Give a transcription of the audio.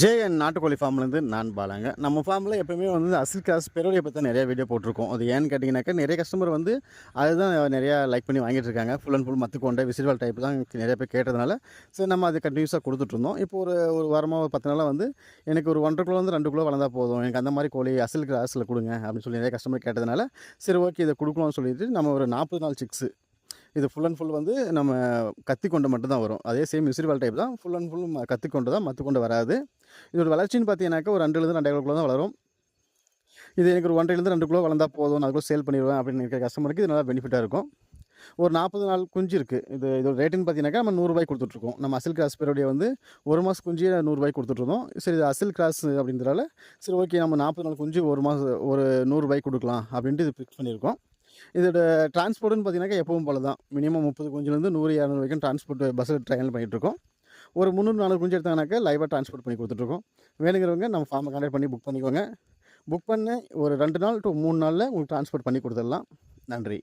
JN நாட்டுக்கோழி ஃபார்ம்லேருந்து நான் பாலாங்க. நம்ம ஃபார்மில் எப்போயுமே வந்து அசில் கிராஸ் பெரோடியை பற்றி நிறைய வீடியோ போட்டிருக்கோம். அது ஏன்னு கேட்டிங்கனாக்கா நிறைய கஸ்டமர் வந்து அதுதான் நிறையா லைக் பண்ணி வாங்கிட்டு இருக்காங்க. ஃபுல் அண்ட் ஃபுல் மத்து கொண்ட விசிறுவால் டைப் தான் நிறைய பேர் கேட்டதுனால. சரி நம்ம அது கண்டினியூஸாக கொடுத்துட்ருந்தோம் இப்போ ஒரு ஒரு வாரமாக ஒரு பத்து நாளாக வந்து எனக்கு ஒரு ஒன்றரை கிலோ வந்து ரெண்டு கிலோ வளர்ந்தா போதும். எனக்கு அந்த மாதிரி கோழி அசில் கிராஸில் கொடுங்க அப்படின்னு சொல்லி நிறைய கஸ்டமர் கேட்டதுனால சரி ஓகே இதை கொடுக்கலாம்னு சொல்லிட்டு நம்ம ஒரு நாற்பது நாள் சிக்ஸு இது ஃபுல் அண்ட் ஃபுல் வந்து நம்ம கத்தி கொண்டு மட்டும்தான் வரும். அதே சேம் யூசிரிவால் டைப் தான். ஃபுல் அண்ட் ஃபுல் கத்தி கொண்டு தான் மற்ற கொண்டு வராது. இதோட வளர்ச்சின்னு பார்த்தீங்கன்னாக்கா ஒரு ரெண்டுலேருந்து ரெண்டாயிரக்குள்ளே கிலோ தான் வளரும். இது எனக்கு ஒரு ஒன்றரைலேருந்து ரெண்டு கிலோ வளர்ந்தால் போதும் நான் கூட சேல் பண்ணிடுவேன் அப்படின்னு இருக்கிற கஸ்டமருக்கு இது நல்லா பெனிஃபிட்டாக இருக்கும். ஒரு நாற்பது நாள் குஞ்சு இருக்குது இது இதோட ரேட்டுன்னு பார்த்தீங்கன்னாக்கா நம்ம நூறுரூபாய்க்கு கொடுத்துட்ருக்கோம். நம்ம அசில் கிராஸ் பேருடைய வந்து ஒரு மாதம் குஞ்சு நூறுரூபாய்க்கு கொடுத்துட்ருந்தோம். சரி இது அசில் கிராஸ் அப்படின்றதால சரி ஓகே நம்ம நாற்பது நாள் குஞ்சு ஒரு மாதம் ஒரு நூறுரூபாய்க்கு கொடுக்கலாம் அப்படின்ட்டு இது ஃபிக்ஸ் பண்ணியிருக்கோம். இதோட டிரான்ஸ்போர்ட்னு பார்த்தீங்கன்னா எப்பவும் போல தான் மினிமம் முப்பது குஞ்சுலேருந்து நூறு இரநூறு வரைக்கும் டிரான்ஸ்போர்ட் பஸ்ஸில் ட்ரையல் பண்ணிகிட்ருக்கோம் ஒரு முந்நூறு நானூறு குஞ்சு எடுத்தாங்கனாக்கா லைவாக டிரான்ஸ்போர்ட் பண்ணி கொடுத்துட்ருக்கோம் வேணுங்கிறவங்க நம்ம ஃபார்மை கான்டாக்ட் பண்ணி புக் பண்ணிக்கோங்க. புக் பண்ண ஒரு ரெண்டு நாள் டு மூணு நாளில் உங்களுக்கு டிரான்ஸ்போர்ட் பண்ணி கொடுத்துடலாம். நன்றி.